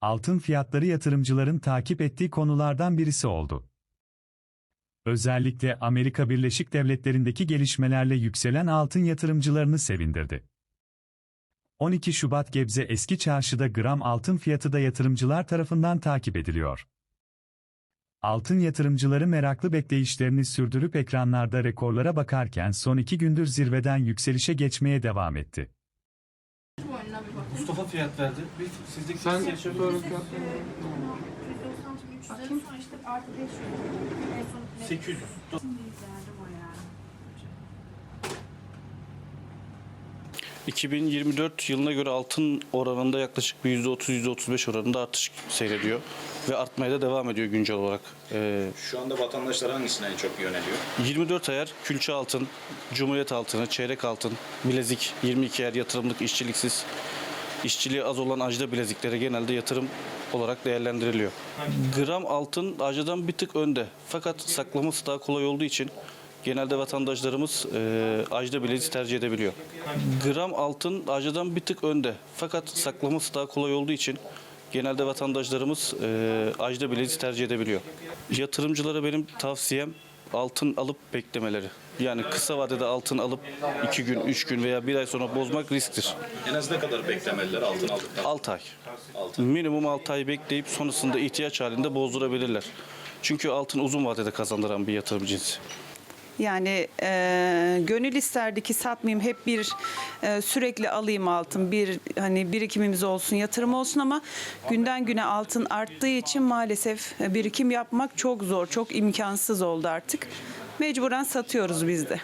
Altın fiyatları yatırımcıların takip ettiği konulardan birisi oldu. Özellikle Amerika Birleşik Devletleri'ndeki gelişmelerle yükselen altın yatırımcılarını sevindirdi. 12 Şubat Gebze Eski Çarşı'da gram altın fiyatı da yatırımcılar tarafından takip ediliyor. Altın yatırımcıları meraklı bekleyişlerini sürdürüp ekranlarda rekorlara bakarken son iki gündür zirveden yükselişe geçmeye devam etti. Mustafa fiyat verdi. Bir sizdeki Sen fiyat şöyle- sonra fiyatları %90 300 sonra işte artı 500. En son 800. verdim o yani. 2024 yılına göre altın oranında yaklaşık bir %30-%35 oranında artış seyrediyor. Ve artmaya da devam ediyor güncel olarak. Ee, Şu anda vatandaşlar hangisine en çok yöneliyor? 24 ayar külçe altın, cumhuriyet altını, çeyrek altın, bilezik, 22 ayar yatırımlık işçiliksiz, işçiliği az olan ajda bilezikleri genelde yatırım olarak değerlendiriliyor. Gram altın ajdadan bir tık önde. Fakat saklaması daha kolay olduğu için genelde vatandaşlarımız e, ajda bilezik tercih edebiliyor. Gram altın ajdadan bir tık önde. Fakat saklaması daha kolay olduğu için genelde vatandaşlarımız e, ajda bilezik tercih edebiliyor. Yatırımcılara benim tavsiyem altın alıp beklemeleri. Yani kısa vadede altın alıp 2 gün, 3 gün veya bir ay sonra bozmak risktir. En az ne kadar beklemeliler altın aldıktan 6 ay. Altı. Minimum 6 ay bekleyip sonrasında ihtiyaç halinde bozdurabilirler. Çünkü altın uzun vadede kazandıran bir yatırım cinsi. Yani e, gönül isterdi ki satmayayım hep bir e, sürekli alayım altın bir hani birikimimiz olsun yatırım olsun ama günden güne altın arttığı için maalesef e, birikim yapmak çok zor çok imkansız oldu artık. Mecburen satıyoruz biz de.